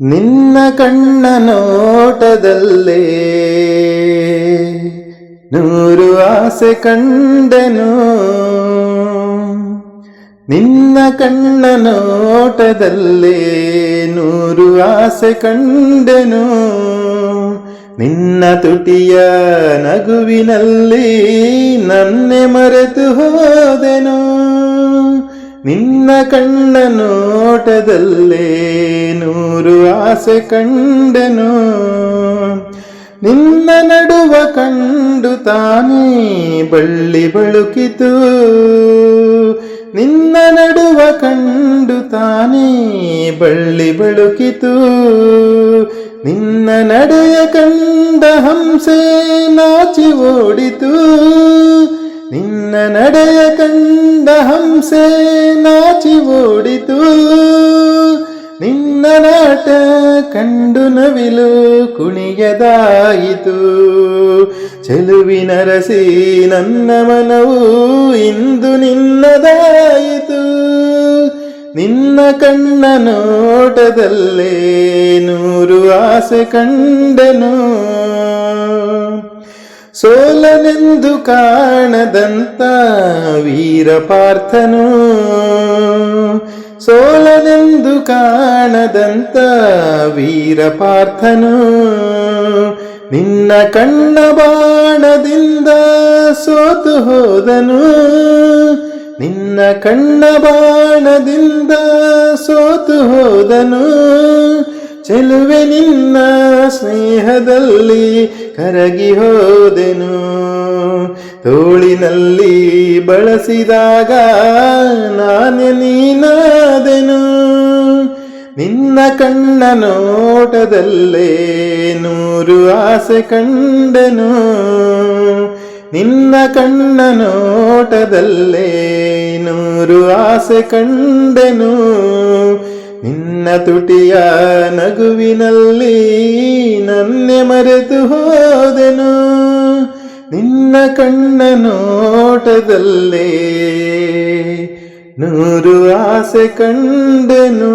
ನಿನ್ನ ಕಣ್ಣ ನೋಟದಲ್ಲೇ ನೂರು ಆಸೆ ಕಂಡನು. ನಿನ್ನ ಕಣ್ಣ ನೋಟದಲ್ಲೇ ನೂರು ಆಸೆ ಕಂಡನು. ನಿನ್ನ ತುಟಿಯ ನಗುವಿನಲ್ಲಿ ನನ್ನೆ ಮರೆತು ಹೋದೆನು. ನಿನ್ನ ಕಣ್ಣ ನೋಟದಲ್ಲೇ ನೂರು ಆಸೆ ಕಂಡೆನು ನಿನ್ನ ನಡುವ ಕಂಡು ತಾನೇ ಬಳ್ಳಿ ಬಳುಕಿತು ನಿನ್ನ ನಡುವ ಕಂಡು ತಾನೇ ಬಳ್ಳಿ ಬಳುಕಿತು ನಿನ್ನ ನಡೆಯ ಕಂಡ ಹಂಸೆ ನಾಚಿ ಓಡಿತು ನಿನ್ನ ನಡೆಯ ಕಂಡ ಹಂಸೆ ನಾಚಿ ಓಡಿತು ನಿನ್ನ ನಾಟ ಕಂಡು ನವಿಲು ಕುಣಿಯದಾಯಿತು. ಚೆಲುವಿನ ರಸಿ ನನ್ನ ಮನವು ಇಂದು ನಿನ್ನದಾಯಿತು. ನಿನ್ನ ಕಣ್ಣ ನೋಟದಲ್ಲೇ ನೂರು ಆಸೆ ಕಂಡನು. ಸೋಲನೆಂದು ಕಾಣದಂತ ವೀರ ಪಾರ್ಥನು ಸೋಲನೆಂದು ಕಾಣದಂತ ವೀರಪಾರ್ಥನು. ನಿನ್ನ ಕಣ್ಣ ಬಾಣದಿಂದ ಸೋತು ಹೋದನು. ನಿನ್ನ ಕಣ್ಣ ಬಾಣದಿಂದ ಸೋತು ಹೋದನು. ಚೆಲುವೆ ನಿನ್ನ ಸ್ನೇಹದಲ್ಲಿ ಕರಗಿ ಹೋದೆನು. ತೋಳಿನಲ್ಲಿ ಬಳಸಿದಾಗ ನಾನೇ ನೀನಾದೆನು. ನಿನ್ನ ಕಣ್ಣ ನೋಟದಲ್ಲೇ ನೂರು ಆಸೆ ಕಂಡನು. ನಿನ್ನ ಕಣ್ಣ ನೋಟದಲ್ಲೇ ನೂರು ಆಸೆ ಕಂಡೆನು. ನಿನ್ನ ತುಟಿಯ ನಗುವಿನಲ್ಲಿ ನನ್ನೆ ಮರೆತು ಹೋದೆನು. ನಿನ್ನ ಕಣ್ಣ ನೋಟದಲ್ಲೇ ನೂರು ಆಸೆ ಕಂಡೆನು.